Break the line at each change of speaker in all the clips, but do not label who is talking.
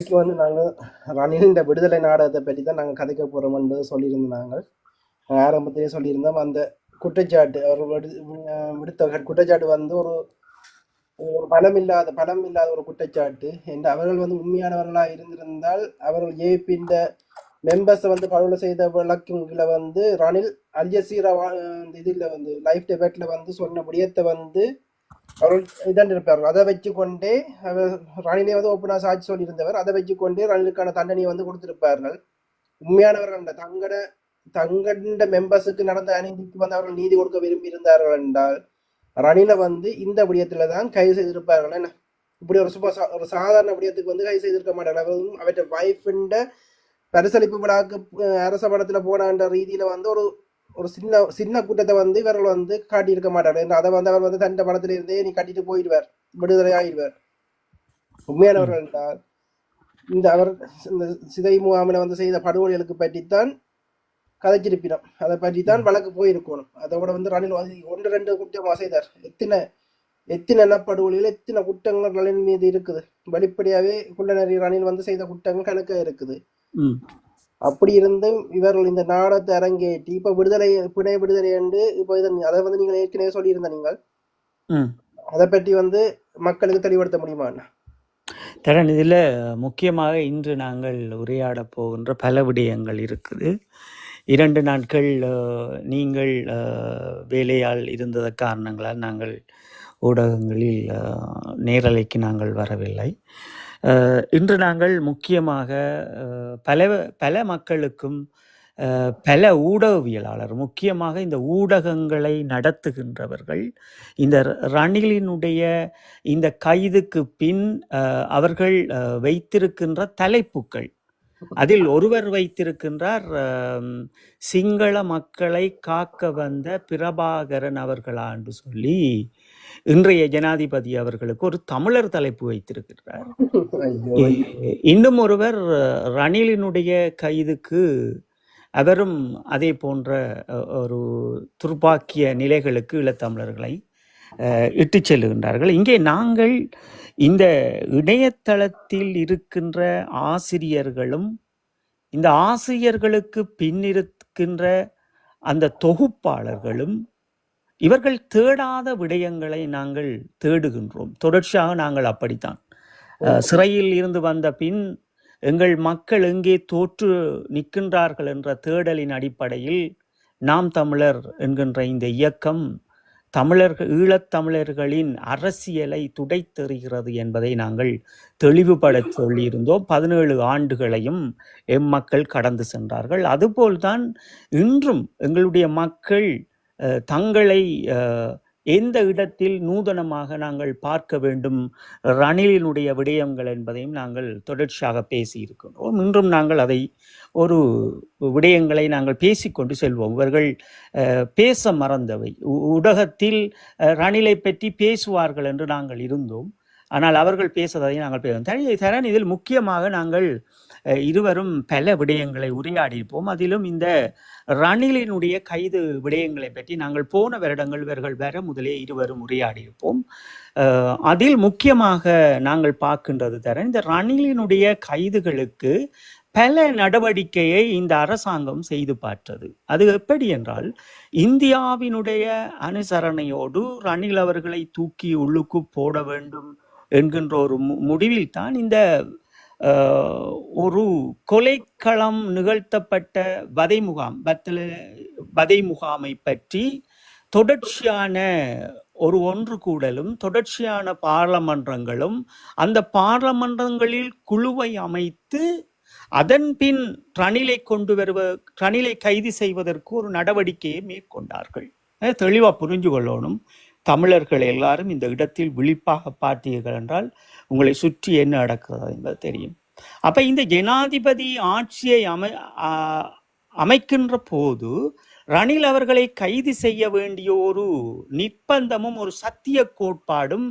இன்னைக்கு வந்து நாங்கள் ரணிலின் விடுதலை நாடகத்தை பற்றி தான் நாங்கள் கதைக்க போகிறோம் என்று சொல்லியிருந்தோம் நாங்கள் ஆரம்பத்திலே சொல்லியிருந்தோம். அந்த குற்றச்சாட்டு அவர் விடு விடுத்த குற்றச்சாட்டு வந்து ஒரு ஒரு பலம் இல்லாத பலம் இல்லாத ஒரு குற்றச்சாட்டு. என்று அவர்கள் வந்து உண்மையானவர்களாக இருந்திருந்தால் அவர்கள் ஏபியின் மெம்பர்ஸை வந்து படுகொலை செய்த வழக்குல வந்து ரணில் அல்ஜசீரா இந்த இதில் வந்து லைஃப் டிபேட்ல வந்து சொன்ன முடியத்தை வந்து அவர்கள் இதான் இருப்பார். அதை வச்சு கொண்டே ரணிலே வந்து ஓப்பனாக சாட்சி சொல்லியிருந்தவர். அதை வச்சு கொண்டே ரணிலுக்கான தண்டனையை வந்து கொடுத்திருப்பார்கள். உண்மையானவர்கள் தங்கட தங்கண்ட மெம்பர்ஸுக்கு நடந்த அநீதிக்கு வந்து அவர்கள் நீதி கொடுக்க விரும்பி இருந்தார்கள் என்றால் ரணில வந்து இந்த விடயத்துல தான் கைது செய்திருப்பார்கள். என்ன? இப்படி ஒரு சுப சா- ஒரு சாதாரண விடயத்துக்கு வந்து கைது செய்திருக்க மாட்டார்கள். அவரும் அவற்றை வைஃபிண்ட பரிசளிப்பு விழாக்கு அரச படத்துல போனான்ற ரீதியில வந்து ஒரு ஒரு சின்ன சின்ன கூட்டத்தை வந்து இவர்கள் வந்து காட்டியிருக்க மாட்டார் அதை வந்து அவர் வந்து தன் படத்துல இருந்தே நீ கட்டிட்டு போயிடுவார். விடுதலை ஆயிடுவார். உண்மையானவர்கள் என்றால் இந்த அவர் இந்த சிதை முகாமில் வந்து செய்த படுகொலைகளுக்கு பற்றித்தான் கதைச்சிருப்பினோம். அதை பற்றி தான் வழக்கு போயிருக்கணும். அதோட வந்து ரணில் ஒன்று ரெண்டு குற்றமா செய்தார். எத்தனை எத்தனை இனப்படுகொலைகள் எத்தனை குற்றங்கள் ரணில் மீது இருக்குது. வெளிப்படையாவே குள்ளநரி ரணில் வந்து செய்த குற்றங்கள் கணக்காக இருக்குது. அப்படி இருந்தும் இவர்கள் இந்த நாடகத்தை அரங்கேற்றி இப்ப விடுதலை பிணை விடுதலை என்று இப்போ இதை அதை வந்து நீங்கள் ஏற்கனவே சொல்லியிருந்த நீங்கள். அதை பற்றி வந்து மக்களுக்கு தெளிவுபடுத்த முடியுமா?
தரன் இதில் முக்கியமாக இன்று நாங்கள் உரையாடப் போகின்ற பல விடயங்கள் இருக்குது. இரண்டு நாட்கள் நீங்கள் வேலையால் இருந்தத காரணங்களால் நாங்கள் ஊடகங்களில் நேரலைக்கு நாங்கள் வரவில்லை. இன்று நாங்கள் முக்கியமாக பல பல மக்களுக்கும் பல ஊடகவியலாளர் முக்கியமாக இந்த ஊடகங்களை நடத்துகின்றவர்கள் இந்த ர- ரணிலினுடைய இந்த கைதுக்கு பின் அவர்கள் வைத்திருக்கின்ற தலைப்புக்கள் அதில் ஒருவர் வைத்திருக்கின்றார் சிங்கள மக்களை காக்க வந்த பிரபாகரன் அவர்களா சொல்லி இன்றைய ஜனாதிபதி அவர்களுக்கு ஒரு தமிழர் தலைப்பு வைத்திருக்கிறார். இன்னும் ஒருவர் ரணிலினுடைய கைதுக்கு அவரும் அதே போன்ற ஒரு துர்ப்பாக்கிய நிலைகளுக்கு இளத்தமிழர்களை அஹ், செல்லுகின்றார்கள். இங்கே நாங்கள் இந்த இணையதளத்தில் இருக்கின்ற ஆசிரியர்களும் இந்த ஆசிரியர்களுக்கு பின்னிருக்கின்ற அந்த தொகுப்பாளர்களும் இவர்கள் தேடாத விடயங்களை நாங்கள் தேடுகின்றோம். தொடர்ச்சியாக நாங்கள் அப்படித்தான். சிறையில் இருந்து வந்த பின் எங்கள் மக்கள் எங்கே தோற்று நிற்கின்றார்கள் என்ற தேடலின் அடிப்படையில் நாம் தமிழர் என்கின்ற இந்த இயக்கம் தமிழர்கள் ஈழத்தமிழர்களின் அரசியலை துடைத்தெறிகிறது என்பதை நாங்கள் தெளிவுபட சொல்லியிருந்தோம். பதினேழு ஆண்டுகளையும் எம் மக்கள் கடந்து சென்றார்கள். அதுபோல்தான் இன்றும் எங்களுடைய மக்கள் தங்களை எந்த இடத்தில் நூதனமாக நாங்கள் பார்க்க வேண்டும் ரணிலினுடைய விடயங்கள் என்பதையும் நாங்கள் தொடர்ச்சியாக பேசியிருக்கின்றோம். இன்றும் நாங்கள் அதை ஒரு விடயங்களை நாங்கள் பேசிக்கொண்டு செல்வோம். இவர்கள் பேச மறந்தவை. உ- ஊடகத்தில் ரணிலை பற்றி பேசுவார்கள் என்று நாங்கள் இருந்தோம். ஆனால் அவர்கள் பேசுவதை நாங்கள் பேசுவோம் தனி தரன் இதில் முக்கியமாக நாங்கள் இருவரும் பல விடயங்களை உரையாடியிருப்போம். அதிலும் இந்த ரணிலினுடைய கைது விடயங்களை பற்றி நாங்கள் போன வருடங்கள் இவர்கள் வர முதலே இருவரும் உரையாடியிருப்போம். அதில் முக்கியமாக நாங்கள் பார்க்கின்றது தர இந்த ரணிலினுடைய கைதுகளுக்கு பல நடவடிக்கையை இந்த அரசாங்கம் செய்து பார்த்தது. அது எப்படி என்றால் இந்தியாவினுடைய அனுசரணையோடு ரணில் அவர்களை தூக்கி உள்ளுக்கு போட வேண்டும் என்கின்ற ஒரு மு- முடிவில் தான் இந்த ஒரு கொலைக்களம் நிகழ்த்தப்பட்ட வதை முகாம் பத்தல வதை முகாமை பற்றி தொடர்ச்சியான ஒரு ஒன்று கூடலும் தொடர்ச்சியான பாராளுமன்றங்களும் அந்த பாராளுமன்றங்களில் குழுவை அமைத்து அதன் பின் ரணிலை கொண்டு வருவ ரணிலை கைது செய்வதற்கு ஒரு நடவடிக்கையை மேற்கொண்டார்கள். தெளிவாக புரிஞ்சு கொள்ளணும் தமிழர்கள் எல்லாரும் இந்த இடத்தில் விழிப்பாக பார்த்தீர்கள் என்றால் உங்களை சுற்றி என்ன நடக்கிறது என்பது தெரியும். அப்ப இந்த ஜனாதிபதி ஆட்சியை அமை அமைக்கின்ற போது ரணில் அவர்களை கைது செய்ய வேண்டிய ஒரு நிர்பந்தமும் ஒரு சத்திய கோட்பாடும்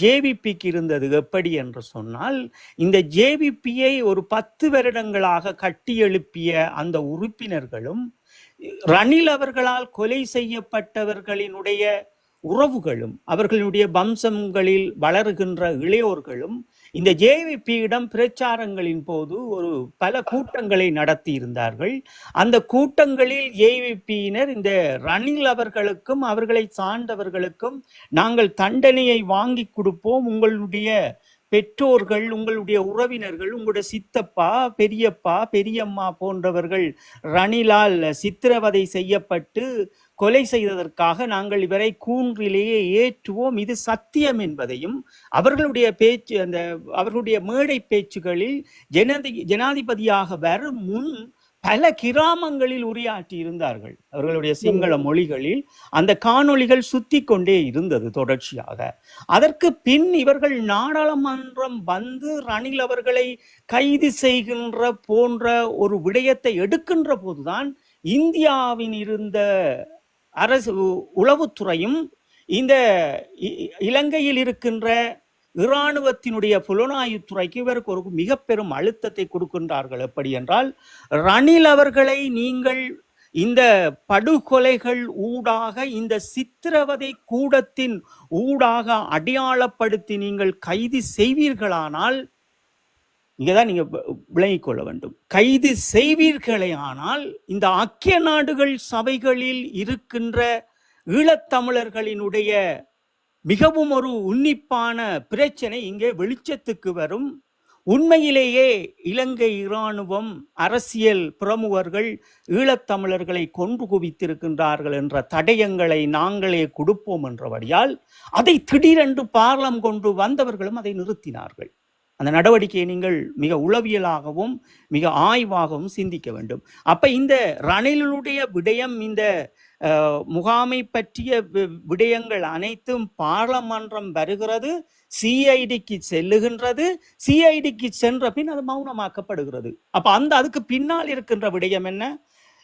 ஜேவிபிக்கு இருந்தது. எப்படி என்று சொன்னால் இந்த ஜேவிபியை ஒரு பத்து வருடங்களாக கட்டியெழுப்பிய அந்த உறுப்பினர்களும் ரணில் அவர்களால் கொலை செய்யப்பட்டவர்களினுடைய உறவுகளும் அவர்களுடைய வம்சங்களில் வளருகின்ற இளையோர்களும் இந்த ஜேவிபியிடம் பிரச்சாரங்களின் போது ஒரு பல கூட்டங்களை நடத்தி இருந்தார்கள் அந்த கூட்டங்களில் ஏவிபியினர் இந்த ரணில் அவர்களுக்கும் அவர்களை சார்ந்தவர்களுக்கும் நாங்கள் தண்டனையை வாங்கி கொடுப்போம். உங்களுடைய பெற்றோர்கள் உங்களுடைய உறவினர்கள் உங்களுடைய சித்தப்பா பெரியப்பா பெரியம்மா போன்றவர்கள் ரணிலால் சித்திரவதை செய்யப்பட்டு கொலை செய்ததற்காக நாங்கள் இவரை கூன்றிலேயே ஏற்றுவோம். இது சத்தியம் என்பதையும் அவர்களுடைய பேச்சு அந்த அவர்களுடைய மேடை பேச்சுகளில் ஜனாதி ஜனாதிபதியாக வரும் முன் பல கிராமங்களில் உரையாற்றி இருந்தார்கள். அவர்களுடைய சிங்கள மொழிகளில் அந்த காணொளிகள் சுத்தி கொண்டே இருந்தது தொடர்ச்சியாக. அதற்கு பின் இவர்கள் நாடாளுமன்றம் வந்து ரணில் அவர்களை கைது செய்கின்ற போன்ற ஒரு விடயத்தை எடுக்கின்ற போதுதான் இந்தியாவின் இருந்த அரசு உளவுத்துறையும் இந்த இ- இலங்கையில் இருக்கின்ற இராணுவத்தினுடைய புலனாய்வுத்துறைக்கு இவருக்கு ஒரு மிக பெரும் அழுத்தத்தை கொடுக்கின்றார்கள். எப்படி என்றால் ரணில் அவர்களை நீங்கள் இந்த படுகொலைகள் ஊடாக இந்த சித்திரவதை கூடத்தின் ஊடாக அடையாளப்படுத்தி நீங்கள் கைது செய்வீர்களானால் இங்கேதான் நீங்கள் வ- விளங்கிக் கொள்ள வேண்டும். கைது செய்வீர்களே ஆனால் இந்த ஐக்கிய நாடுகள் சபைகளில் இருக்கின்ற ஈழத்தமிழர்களினுடைய மிகவும் ஒரு உன்னிப்பான பிரச்சனை இங்கே வெளிச்சத்துக்கு வரும். உண்மையிலேயே இலங்கை இராணுவம் அரசியல் பிரமுகர்கள் ஈழத்தமிழர்களை கொன்று குவித்திருக்கின்றார்கள் என்ற தடயங்களை நாங்களே கொடுப்போம் என்றபடியால் அதை திடீரென்று பார்லம் கொண்டு வந்தவர்களும் அதை நிறுத்தினார்கள். அந்த நடவடிக்கையை நீங்கள் மிக உளவியலாகவும் மிக ஆய்வாகவும் சிந்திக்க வேண்டும். அப்போ இந்த ரணிலுடைய விடயம் இந்த முகாமை பற்றிய வி- விடயங்கள் அனைத்தும் பாராளுமன்றம் வருகிறது சிஐடிக்கு செல்லுகின்றது சிஐடிக்கு சென்ற பின் அது மௌனமாக்கப்படுகிறது. அப்போ அந்த அதுக்கு பின்னால் இருக்கின்ற விடயம் என்ன?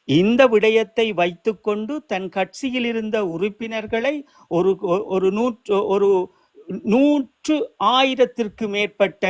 இந்த விடயத்தை வைத்துக்கொண்டு தன் கட்சியில் இருந்த உறுப்பினர்களை ஒரு ஒரு நூற்று ஒரு நூற்று ஆயிரத்திற்கு மேற்பட்ட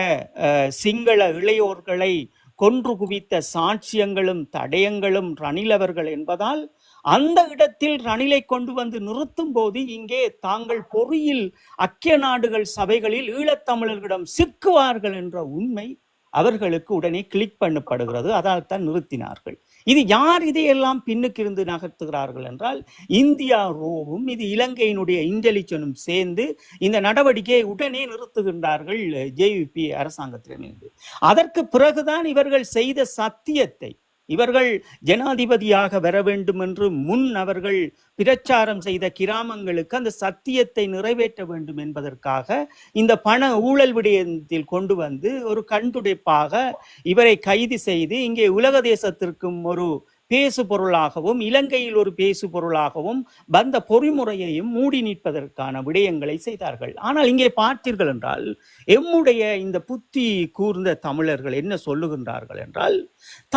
சிங்கள இளையோர்களை கொன்று குவித்த சாட்சியங்களும் தடயங்களும் ரணிலவர்கள் என்பதால் அந்த இடத்தில் ரணிலை கொண்டு வந்து நிறுத்தும் போது இங்கே தாங்கள் பொறியில் அக்கிய நாடுகள் சபைகளில் ஈழத்தமிழர்களிடம் சிக்குவார்கள் என்ற உண்மை அவர்களுக்கு உடனே கிளிக் பண்ணப்படுகிறது. அதால் தான் நிறுத்தினார்கள். இது யார் இதையெல்லாம் பின்னுக்கு இருந்து நகர்த்துகிறார்கள் என்றால் இந்தியா ரோவும் இது இலங்கையினுடைய இன்டெலிஜனும் சேர்ந்து இந்த நடவடிக்கையை உடனே நிறுத்துகின்றார்கள் ஜேவிபி அரசாங்கத்திடமிருந்து அதற்கு பிறகுதான் இவர்கள் செய்த சத்தியத்தை இவர்கள் ஜனாதிபதியாக வர வேண்டும் என்று முன் அவர்கள் பிரச்சாரம் செய்த கிராமங்களுக்கு அந்த சத்தியத்தை நிறைவேற்ற வேண்டும் என்பதற்காக இந்த பண ஊழல் விடயத்தில் கொண்டு வந்து ஒரு கண்துடைப்பாக இவரை கைது செய்து இங்கே உலக தேசத்திற்கும் ஒரு பேசு பொருளாகவும் இலங்கையில் ஒரு பேசு பொருளாகவும் வந்த பொறிமுறையையும் மூடி நிற்பதற்கான விடயங்களை செய்தார்கள். ஆனால் இங்கே பார்த்தீர்கள் என்றால் எம்முடைய இந்த புத்தி கூர்ந்த தமிழர்கள் என்ன சொல்லுகின்றார்கள் என்றால்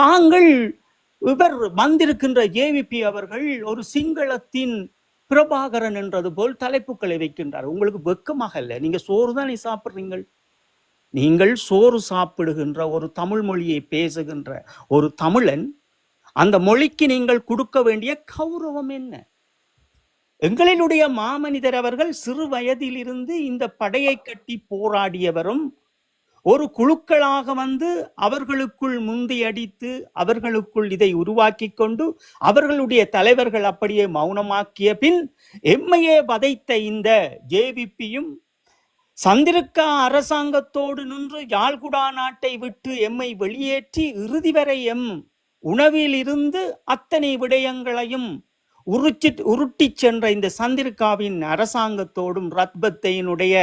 தாங்கள் இவர் வந்திருக்கின்ற ஏவிபி அவர்கள் ஒரு சிங்களத்தின் பிரபாகரன் என்றது போல் தலைப்புகளை வைக்கின்றார். உங்களுக்கு வெக்கமாக இல்லை நீங்க சோறு தானே சாப்பிட்றீங்கள்? நீங்கள் சோறு சாப்பிடுகின்ற ஒரு தமிழ் மொழியை பேசுகின்ற ஒரு தமிழன் அந்த மொழிக்கு நீங்கள் கொடுக்க வேண்டிய கௌரவம் என்ன? எங்களினுடைய மாமனிதர் அவர்கள் சிறு வயதிலிருந்து இந்த படையை கட்டி போராடியவரும் ஒரு குழுக்களாக வந்து அவர்களுக்குள் முந்தி அடித்து அவர்களுக்குள் இதை உருவாக்கி கொண்டு அவர்களுடைய தலைவர்கள் அப்படியே மௌனமாக்கிய பின் எம்மையே வதைத்த இந்த ஜேவிபியும் சந்திரிக்கா அரசாங்கத்தோடு நின்று யாழ்குடா நாட்டை விட்டு எம்மை வெளியேற்றி இறுதி வரை எம் உணவில் இருந்து அத்தனை விடயங்களையும் உருச்சி உருட்டிச் சென்ற இந்த சந்திரிகாவின் அரசாங்கத்தோடும் ரத்பத்தையினுடைய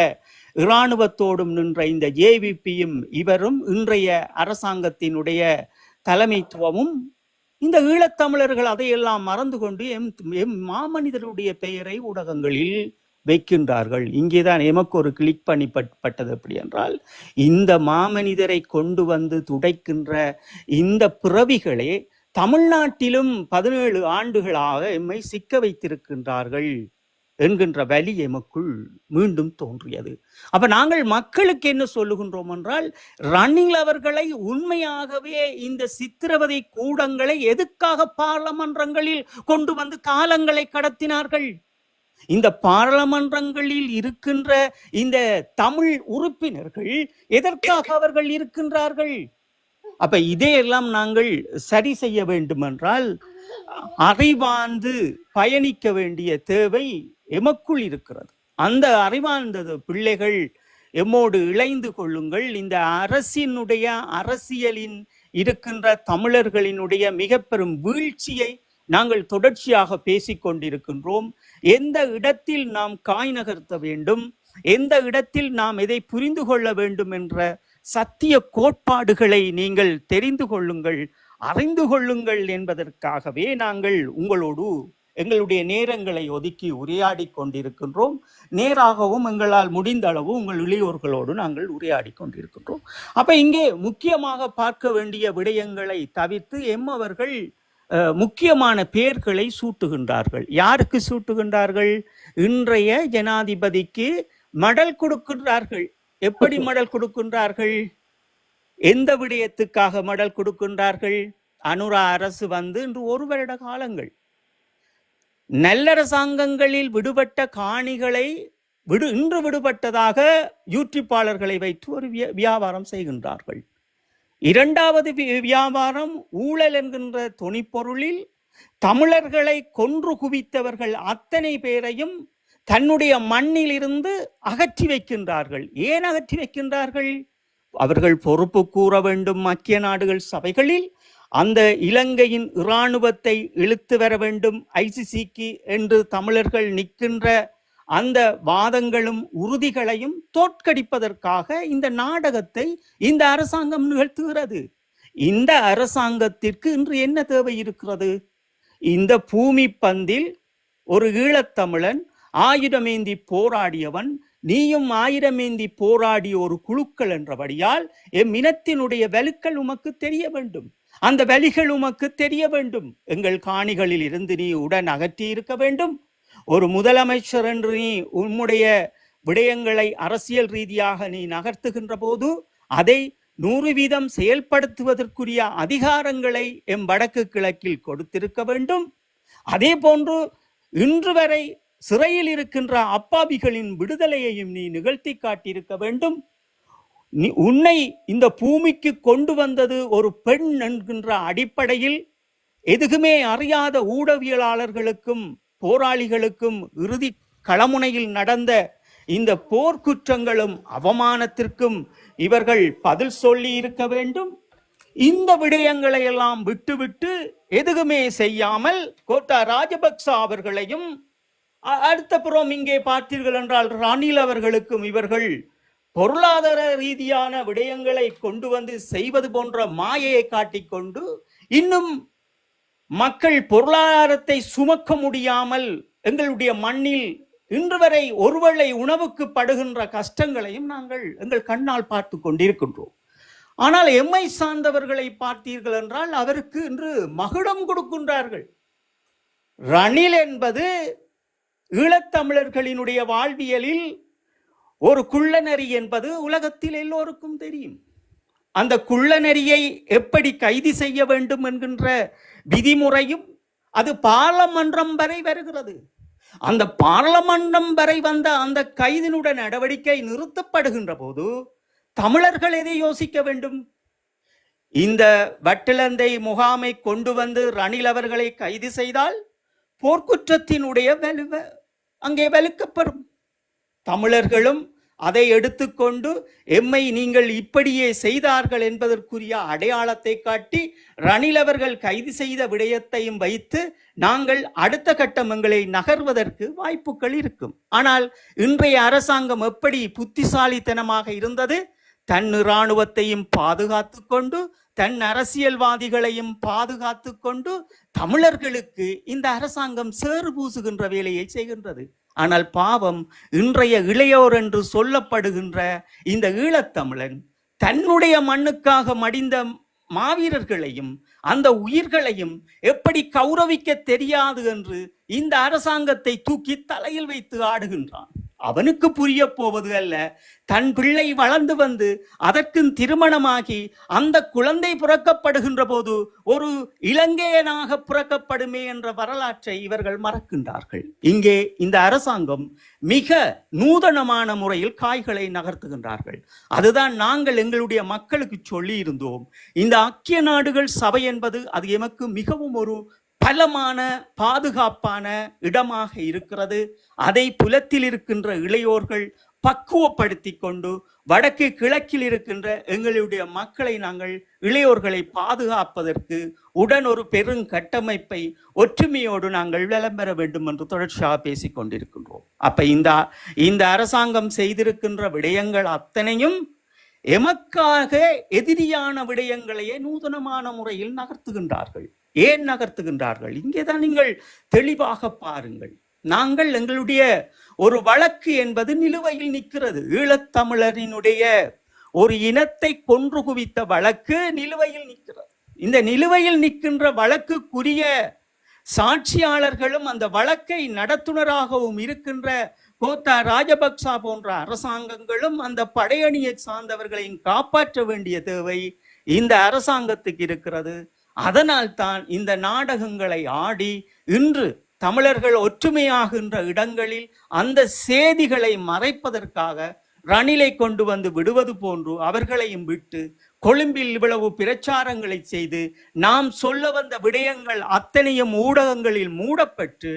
இராணுவத்தோடும் நின்ற இந்த ஜேவிபியும் இவரும் இன்றைய அரசாங்கத்தினுடைய தலைமைத்துவமும் இந்த ஈழத்தமிழர்கள் அதையெல்லாம் மறந்து கொண்டு எம் எம் மாமனிதருடைய பெயரை ஊடகங்களில் வைக்கின்றார்கள். இங்கேதான் எமக்கு ஒரு கிளிக் பண்ணி பட்- பட்டது எப்படி என்றால் இந்த மாமனிதரை கொண்டு வந்து துடைக்கின்ற இந்த பிறவிகளே தமிழ்நாட்டிலும் பதினேழு ஆண்டுகளாக எம்மை சிக்க வைத்திருக்கின்றார்கள் என்கின்ற வலி எமக்குள் மீண்டும் தோன்றியது. அப்ப நாங்கள் மக்களுக்கு என்ன சொல்லுகின்றோம் என்றால் ரணில் அவர்களை உண்மையாகவே இந்த சித்திரவதை கூடங்களை எதுக்காக பாராளுமன்றங்களில் கொண்டு வந்து காலங்களை கடத்தினார்கள்? இந்த பாராளுமன்றங்களில் இருக்கின்ற இந்த தமிழ் உறுப்பினர்கள் எதற்காக அவர்கள் இருக்கின்றார்கள்? அப்ப இதையெல்லாம் நாங்கள் சரி செய்ய வேண்டுமென்றால் அறிவார்ந்து பயணிக்க வேண்டிய தேவை எமக்குள் இருக்கிறது. அந்த அறிவார்ந்த பிள்ளைகள் எம்மோடு இணைந்து கொள்ளுங்கள். இந்த அரசினுடைய அரசியலின் இருக்கின்ற தமிழர்களினுடைய மிக பெரும் வீழ்ச்சியை நாங்கள் தொடர்ச்சியாக பேசிக் கொண்டிருக்கின்றோம். எந்த இடத்தில் நாம் காய் நகர்த்த வேண்டும்? எந்த இடத்தில் நாம் எதை புரிந்து கொள்ள வேண்டும் என்ற சத்திய கோட்பாடுகளை நீங்கள் தெரிந்து கொள்ளுங்கள் அறிந்து கொள்ளுங்கள் என்பதற்காகவே நாங்கள் உங்களோடு எங்களுடைய நேரங்களை ஒதுக்கி உரையாடி கொண்டிருக்கின்றோம். நேராகவும் எங்களால் முடிந்த அளவு உங்கள் இளையோர்களோடு நாங்கள் உரையாடி கொண்டிருக்கின்றோம். அப்ப இங்கே முக்கியமாக பார்க்க வேண்டிய விடயங்களை தவிர்த்து எம்மவர்கள் முக்கியமான பெயர்களை சூட்டுகின்றார்கள். யாருக்கு சூட்டுகின்றார்கள்? இன்றைய ஜனாதிபதிக்கு மடல் கொடுக்கின்றார்கள். எப்படி மடல் கொடுக்கின்றார்கள்? எந்த விடயத்துக்காக மடல் கொடுக்கின்றார்கள்? அனுரா அரசு வந்து இன்று ஒரு வருட காலங்கள். நல்லரசாங்கங்களில் விடுபட்ட காணிகளை விடு இன்று விடுபட்டதாக யூடியூப்பாளர்களை வைத்து ஒரு வியா- வியாபாரம் செய்கின்றார்கள். இரண்டாவது வியாபாரம் ஊழல் என்கின்ற துணிப்பொருளில் தமிழர்களை கொன்று குவித்தவர்கள் அத்தனை பேரையும் தன்னுடைய மண்ணிலிருந்து அகற்றி வைக்கின்றார்கள். ஏன் அகற்றி வைக்கின்றார்கள்? அவர்கள் பொறுப்பு கூற வேண்டும் மக்கிய நாடுகள் சபைகளில். அந்த இலங்கையின் இராணுவத்தை இழுத்து வர வேண்டும் ஐசிசிக்கு என்று தமிழர்கள் நிற்கின்ற அந்த வாதங்களும் உறுதிகளையும் தோற்கடிப்பதற்காக இந்த நாடகத்தை இந்த அரசாங்கம் நிகழ்த்துகிறது. இந்த அரசாங்கத்திற்கு இன்று என்ன தேவை இருக்கிறது? இந்த பூமி பந்தில் ஒரு ஈழத்தமிழன் ஆயுதமேந்தி போராடியவன் நீயும் ஆயிரமேந்தி போராடிய ஒரு குழுக்கள் என்றபடியால் எம் இனத்தினுடைய வலுக்கள் உமக்கு தெரிய வேண்டும். அந்த வலிகள் உமக்கு தெரிய வேண்டும். எங்கள் காணிகளில் இருந்து நீ உடன் அகற்றி இருக்க வேண்டும். ஒரு முதலமைச்சர் என்று நீ உம்முடைய விடயங்களை அரசியல் ரீதியாக நீ நகர்த்துகின்ற போது அதை நூறு வீதம் செயல்படுத்துவதற்குரிய அதிகாரங்களை எம் வடக்கு கிழக்கில் கொடுத்திருக்க வேண்டும். அதே போன்று இன்று வரை சிறையில் இருக்கின்ற அப்பாவிகளின் விடுதலையையும் நீ நிகழ்த்தி காட்டியிருக்க வேண்டும். நீ உன்னை இந்த பூமிக்கு கொண்டு வந்தது ஒரு பெண் என்கின்ற அடிப்படையில் எதுக்குமே அறியாத ஊடகவியலாளர்களுக்கும் போராளிகளுக்கும் இறுதி களமுனையில் நடந்த இந்த போர்க்குற்றங்களும் அவமானத்திற்கும் இவர்கள் பதில் சொல்லி இருக்க வேண்டும். இந்த விடயங்களை எல்லாம் விட்டுவிட்டு எதுவுமே செய்யாமல் கோட்டா ராஜபக்ச அவர்களையும் அடுத்தப்புறம் அடுத்த புறம் இங்கே பார்த்தீர்கள் என்றால் ரணில் அவர்களுக்கும் இவர்கள் பொருளாதார ரீதியான விடயங்களை கொண்டு வந்து செய்வது போன்ற மாயையை காட்டிக்கொண்டு இன்னும் மக்கள் பொருளாதாரத்தை சுமக்க முடியாமல் எங்களுடைய மண்ணில் இன்று வரை ஒருவேளை உணவுக்கு படுகின்ற கஷ்டங்களையும் நாங்கள் எங்கள் கண்ணால் பார்த்து கொண்டிருக்கின்றோம். ஆனால் எம்மை சார்ந்தவர்களை பார்த்தீர்கள் என்றால் அவருக்கு இன்று மகுடம் கொடுக்கின்றார்கள். ரணில் என்பது ஈழத்தமிழர்களினுடைய வாழ்வியலில் ஒரு குள்ளநரி என்பது உலகத்தில் எல்லோருக்கும் தெரியும். அந்த குள்ளநரியை எப்படி கைது செய்ய வேண்டும் என்கின்ற விதிமுறையும் அது பாராளுமன்றம் வரை வருகிறது. அந்த பாராளுமன்றம் வரை வந்த அந்த கைதினுடைய நடவடிக்கை நிறுத்தப்படுகின்ற போது தமிழர்கள் எதை யோசிக்க வேண்டும்? இந்த வட்டிலந்தை முகாமை கொண்டு வந்து ரணில் அவர்களை கைது செய்தால் போர்க்குற்றத்தினுடைய வலுவ அங்கே வலுக்கப்படும். தமிழர்களும் அதை எடுத்துக்கொண்டு எம்மை நீங்கள் இப்படியே செய்தார்கள் என்பதற்குரிய அடையாளத்தை காட்டி ரணில் அவர்கள் கைது செய்த விடயத்தையும் வைத்து நாங்கள் அடுத்த கட்டமங்களை நகர்வதற்கு வாய்ப்புகள் இருக்கும். ஆனால் இன்றைய அரசாங்கம் எப்படி புத்திசாலித்தனமாக இருந்தது? தன் இராணுவத்தையும் பாதுகாத்து கொண்டு தன் அரசியல்வாதிகளையும் பாதுகாத்து கொண்டு தமிழர்களுக்கு இந்த அரசாங்கம் சேறு பூசுகின்ற வேலையை செய்கின்றது. ஆனால் பாவம் இன்றைய இளையோர் என்று சொல்லப்படுகின்ற இந்த ஈழத்தமிழன் தன்னுடைய மண்ணுக்காக மடிந்த மாவீரர்களையும் அந்த உயிர்களையும் எப்படி கௌரவிக்க தெரியாது என்று இந்த அரசாங்கத்தை தூக்கி தலையில் வைத்து ஆடுகின்றான். அவனுக்கு புரிய போவது அல்ல. தன் பிள்ளை வளர்ந்து வந்து அதற்கும் திருமணமாகி அந்த குழந்தை புறக்கப்படுகின்ற போது ஒரு இலங்கையனாக புறக்கப்படுமே என்ற வரலாற்றை இவர்கள் மறக்கின்றார்கள். இங்கே இந்த அரசாங்கம் மிக நூதனமான முறையில் காய்களை நகர்த்துகின்றார்கள். அதுதான் நாங்கள் எங்களுடைய மக்களுக்கு சொல்லி இருந்தோம் இந்த ஐக்கிய நாடுகள் சபை என்பது அது எமக்கு மிகவும் ஒரு பலமான பாதுகாப்பான இடமாக இருக்கிறது. அதை புலத்தில் இருக்கின்ற இளையோர்கள் பக்குவப்படுத்தி கொண்டு வடக்கு கிழக்கில் இருக்கின்ற எங்களுடைய மக்களை நாங்கள் இளையோர்களை பாதுகாப்பதற்கு உடன் ஒரு பெருங்கட்டமைப்பை ஒற்றுமையோடு நாங்கள் விளம்பர வேண்டும் என்று தொடர்ச்சியாக பேசிக் கொண்டிருக்கின்றோம். அப்ப இந்த இந்த அரசாங்கம் செய்திருக்கின்ற விடயங்கள் அத்தனையும் எமக்காக எதிரியான விடயங்களையே நூதனமான முறையில் நகர்த்துகின்றார்கள். ஏன் நகர்த்துகின்றார்கள்? இங்கேதான் நீங்கள் தெளிவாக பாருங்கள். நாங்கள் எங்களுடைய ஒரு வழக்கு என்பது நிலுவையில் நிற்கிறது. ஈழத்தமிழரினுடைய ஒரு இனத்தை கொன்று குவித்த வழக்கு நிலுவையில் நிற்கிறது. இந்த நிலுவையில் நிற்கின்ற வழக்குக்குரிய சாட்சியாளர்களும் அந்த வழக்கை நடத்துனராகவும் இருக்கின்ற கோத்தா ராஜபக்சா போன்ற அரசாங்கங்களும் அந்த படையணியை சார்ந்தவர்களையும் காப்பாற்ற வேண்டிய தேவை இந்த அரசாங்கத்துக்கு இருக்கிறது. அதனால் தான் இந்த நாடகங்களை ஆடி இன்று தமிழர்கள் ஒற்றுமையாகின்ற இடங்களில் அந்த சேதிகளை மறைப்பதற்காக ரணிலை கொண்டு வந்து விடுவது போன்று அவர்களையும் விட்டு கொழும்பில் இவ்வளவு பிரச்சாரங்களை செய்து நாம் சொல்ல வந்த விடயங்கள் அத்தனையும் ஊடகங்களில் மூடப்பட்டு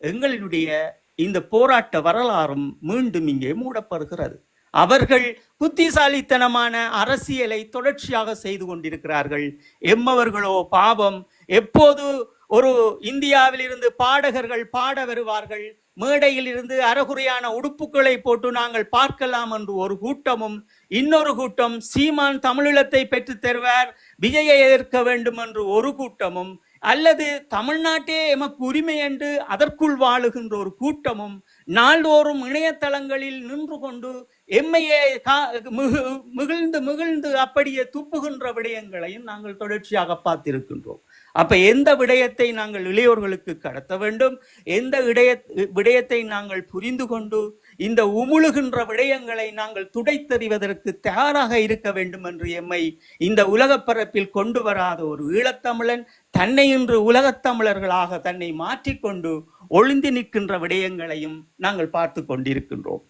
எங்களுடைய இந்த போராட்ட வரலாறும் மீண்டும் இங்கே மூடப்படுகிறது. அவர்கள் புத்திசாலித்தனமான அரசியலை தொடர்ச்சியாக செய்து கொண்டிருக்கிறார்கள். எம்மவர்களோ பாவம். எப்போது ஒரு இந்தியாவில் இருந்து பாடகர்கள் பாட வருவார்கள். மேடையில் இருந்து அறகுறையான உடுப்புகளை போட்டு நாங்கள் பார்க்கலாம் என்று ஒரு கூட்டமும் இன்னொரு கூட்டம் சீமான் தமிழீழத்தை பெற்று தருவார் விஜயை எதிர்க்க வேண்டும் என்று ஒரு கூட்டமும் அல்லது தமிழ்நாட்டே எமக்கு உரிமை என்று அதற்குள் வாழுகின்ற ஒரு கூட்டமும் நாள்தோறும் இணையதளங்களில் நின்று கொண்டு எம்மையே கா- மிகு- அப்படியே துப்புகின்ற விடயங்களையும் நாங்கள் தொடர்ச்சியாக பார்த்திருக்கின்றோம். அப்ப எந்த விடயத்தை நாங்கள் இளையோர்களுக்கு கடத்த வேண்டும்? எந்த விடய விடயத்தை நாங்கள் புரிந்து கொண்டு இந்த உமுழுகின்ற விடயங்களை நாங்கள் துடைத்தறிவதற்கு தயாராக இருக்க வேண்டும் என்று எம்மை இந்த உலகப் பரப்பில் கொண்டு வராத ஒரு ஈழத்தமிழன் தன்னை இன்று உலகத்தமிழர்களாக தன்னை மாற்றிக்கொண்டு ஒளிந்து நிற்கின்ற விடயங்களையும் நாங்கள் பார்த்து கொண்டிருக்கின்றோம்.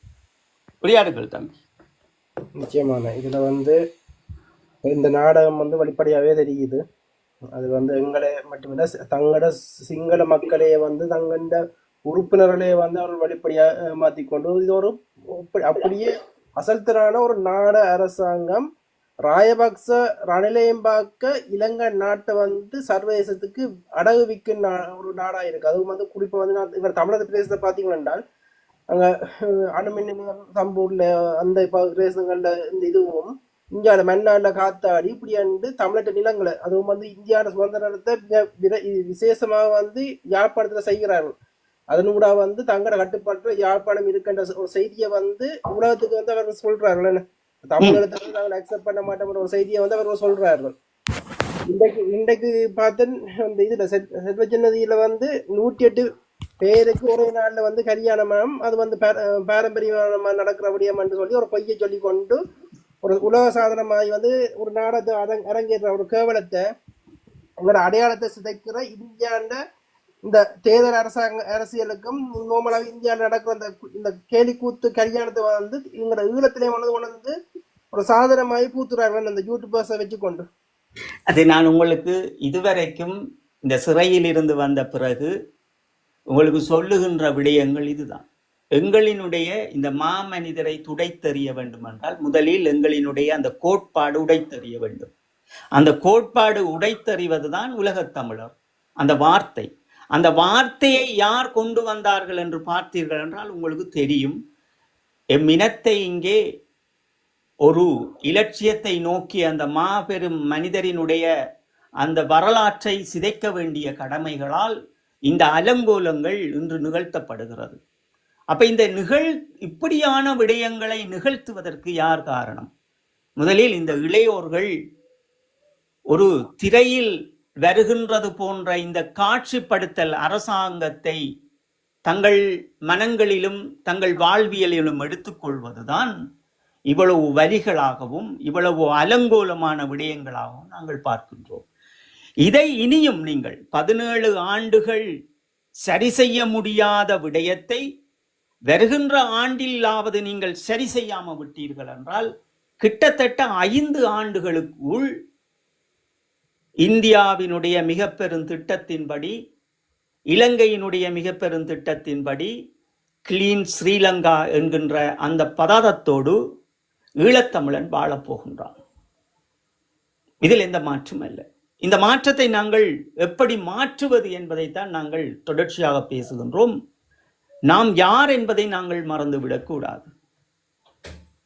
உரையாடுகள் தம்பி.
நிச்சயமான. இதுல வந்து இந்த நாடகம் வந்து வெளிப்படையாவே தெரியுது. அது வந்து எங்களை மட்டுமில்ல தங்களோட சிங்கள மக்களையே வந்து தங்களோட உறுப்பினர்களே வந்து அவர்கள் வெளிப்படையா மாற்றிக்கொண்டு இது ஒரு அப்படி- அப்படியே அசல்தரான ஒரு நாட அரசாங்கம் ராயபக்ச ரணிலையும் பார்க்க இலங்கை நாட்டை வந்து சர்வதேசத்துக்கு அடகு விற்கும் ஒரு நாடாக இருக்கு. அதுவும் வந்து குறிப்பாக வந்து நான் இவர் தமிழக பிரதேசத்தை பார்த்தீங்கன்னா என்றால் அங்க அணுமின் தம்பூரில் அந்த பிரதேசங்களில் இந்த இதுவும் இந்தியாவில் மன்னால காத்தாடி இப்படி வந்து தமிழக நிலங்களை அதுவும் வந்து இந்தியாவோட சுதந்திரத்தை விசேஷமாக வந்து யாழ்ப்பாணத்தில் செய்கிறார்கள். அதனூடா வந்து தங்களோட கட்டுப்பாட்டில் யாழ்ப்பாணம் இருக்கின்ற ஒரு செய்தியை வந்து உலகத்துக்கு வந்து அவர்கள் சொல்றார்கள். தமிழகத்துக்கு தமிழகத்தை வந்து நாங்கள் அக்செப்ட் பண்ண மாட்டோம் ஒரு செய்தியை வந்து அவர்கள் சொல்றார்கள். இன்றைக்கு இன்றைக்கு பார்த்தேன் அந்த இதுல செல்- வந்து நூற்றி எட்டு பேருக்கு ஒரே நாள்ல வந்து கல்யாணமாம். அது வந்து பாரம்பரியமாக பாரம்பரியமா நடக்கிற விடயம் என்று சொல்லி ஒரு பொய்யை சொல்லி கொண்டு ஒரு உலக சாதனமாய் வந்து ஒரு நாடகத்தை அரங் அரங்கேற்ற ஒரு கேவலத்தை உங்களோட அடையாளத்தை சிதைக்கிற இந்தியாண்ட இந்த தேர்தல் அரசாங்க அரசியலுக்கும் நோமலாக இந்தியாவில் நடக்கிற இந்த இந்த கேலி கூத்து கல்யாணத்தை வந்து இவங்களோட ஈழத்திலே வந்து உணர்ந்து ஒரு சாதனமாய் பூத்துறாங்க அந்த யூடியூபர்ஸை வச்சுக்கொண்டு.
அதை நான் உங்களுக்கு இதுவரைக்கும் இந்த சிறையில் இருந்து வந்த பிறகு உங்களுக்கு சொல்லுகின்ற விடயங்கள் இதுதான். எங்களினுடைய இந்த மாமனிதரை துடைத்தறிய வேண்டும் என்றால் முதலில் எங்களினுடைய அந்த கோட்பாடு உடைத்தறிய வேண்டும். அந்த கோட்பாடு உடைத்தெறிவதுதான் உலகத் தமிழர். அந்த வார்த்தை. அந்த வார்த்தையை யார் கொண்டு வந்தார்கள் என்று பார்த்தீர்கள் என்றால் உங்களுக்கு தெரியும். எம் இனத்தை இங்கே ஒரு இலட்சியத்தை நோக்கி அந்த மாபெரும் மனிதரினுடைய அந்த வரலாற்றை சிதைக்க வேண்டிய கடமைகளால் இந்த அலங்கோலங்கள் இன்று நிகழ்த்தப்படுகிறது. அப்ப இந்த நிகழ் இப்படியான விடயங்களை நிகழ்த்துவதற்கு யார் காரணம்? முதலில் இந்த இளையோர்கள் ஒரு திரையில் வருகின்றது போன்ற இந்த காட்சிப்படுத்தல் அரசாங்கத்தை தங்கள் மனங்களிலும் தங்கள் வாழ்வியலிலும் எடுத்துக்கொள்வதுதான் இவ்வளவு வரிகளாகவும் இவ்வளவு அலங்கோலமான விடயங்களாகவும் நாங்கள் பார்க்கின்றோம். இதை இனியும் நீங்கள் பதினேழு ஆண்டுகள் சரி செய்ய முடியாத விடயத்தை வருகின்ற ஆண்டிலாவது நீங்கள் சரி செய்யாம விட்டீர்கள் என்றால் கிட்டத்தட்ட ஐந்து ஆண்டுகளுக்குள் இந்தியாவினுடைய மிக பெரும் திட்டத்தின்படி இலங்கையினுடைய மிக பெரும் திட்டத்தின்படி கிளீன் ஸ்ரீலங்கா என்கின்ற அந்த பதாதத்தோடு ஈழத்தமிழன் வாழப்போகின்றான் இதில் எந்த மாற்றும் அல்ல இந்த மாற்றத்தை நாங்கள் எப்படி மாற்றுவது என்பதைத்தான் நாங்கள் தொடர்ச்சியாக பேசுகின்றோம். நாம் யார் என்பதை நாங்கள் மறந்துவிடக்கூடாது